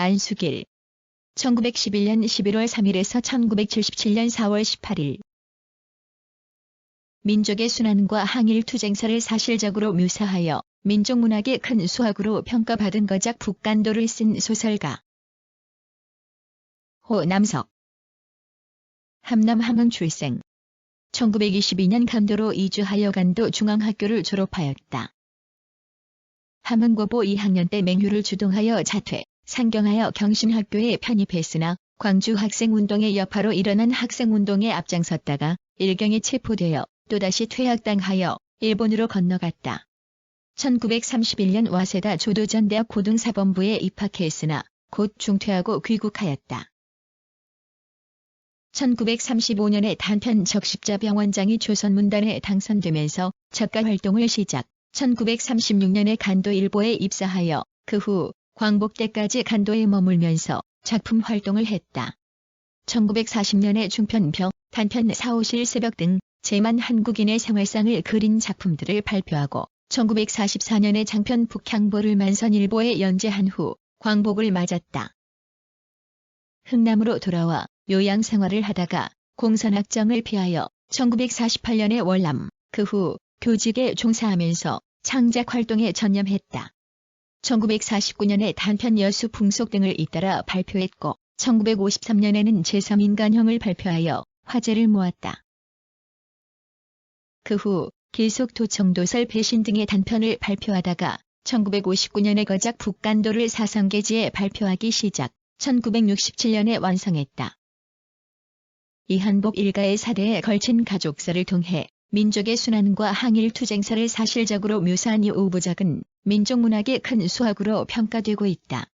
안수길. 1911년 11월 3일에서 1977년 4월 18일. 민족의 순환과 항일 투쟁사를 사실적으로 묘사하여 민족문학의 큰 수학으로 평가받은 거작 북간도를 쓴 소설가. 호남석. 함남 함흥 출생. 1922년 간도로 이주하여 간도 중앙학교를 졸업하였다. 함흥고보 2학년 때 맹휴를 주동하여 자퇴, 상경하여 경신학교에 편입했으나 광주 학생운동의 여파로 일어난 학생운동에 앞장섰다가 일경에 체포되어 또다시 퇴학당하여 일본으로 건너갔다. 1931년 와세다 조도전대학 고등사범부에 입학했으나 곧 중퇴하고 귀국하였다. 1935년에 단편 적십자병원장이 조선문단에 당선되면서 작가 활동을 시작, 1936년에 간도일보에 입사하여 그 후 광복대까지 간도에 머물면서 작품 활동을 했다. 1940년에 중편병, 단편 사오실 새벽 등 제만 한국인의 생활상을 그린 작품들을 발표하고 1944년에 장편 북향보를 만선일보에 연재한 후 광복을 맞았다. 흥남으로 돌아와 요양 생활을 하다가 공산학정을 피하여 1948년에 월남, 그 후 교직에 종사하면서 창작 활동에 전념했다. 1949년에 단편 여수 풍속 등을 잇따라 발표했고 1953년에는 제3인간형을 발표하여 화제를 모았다. 그 후 계속 도청도설 배신 등의 단편을 발표하다가 1959년에 거작 북간도를 사성계지에 발표하기 시작 1967년에 완성했다. 이한복 일가의 사대에 걸친 가족사를 통해 민족의 순환과 항일 투쟁사를 사실적으로 묘사한 이 오부작은 민족문학의 큰 수학으로 평가되고 있다.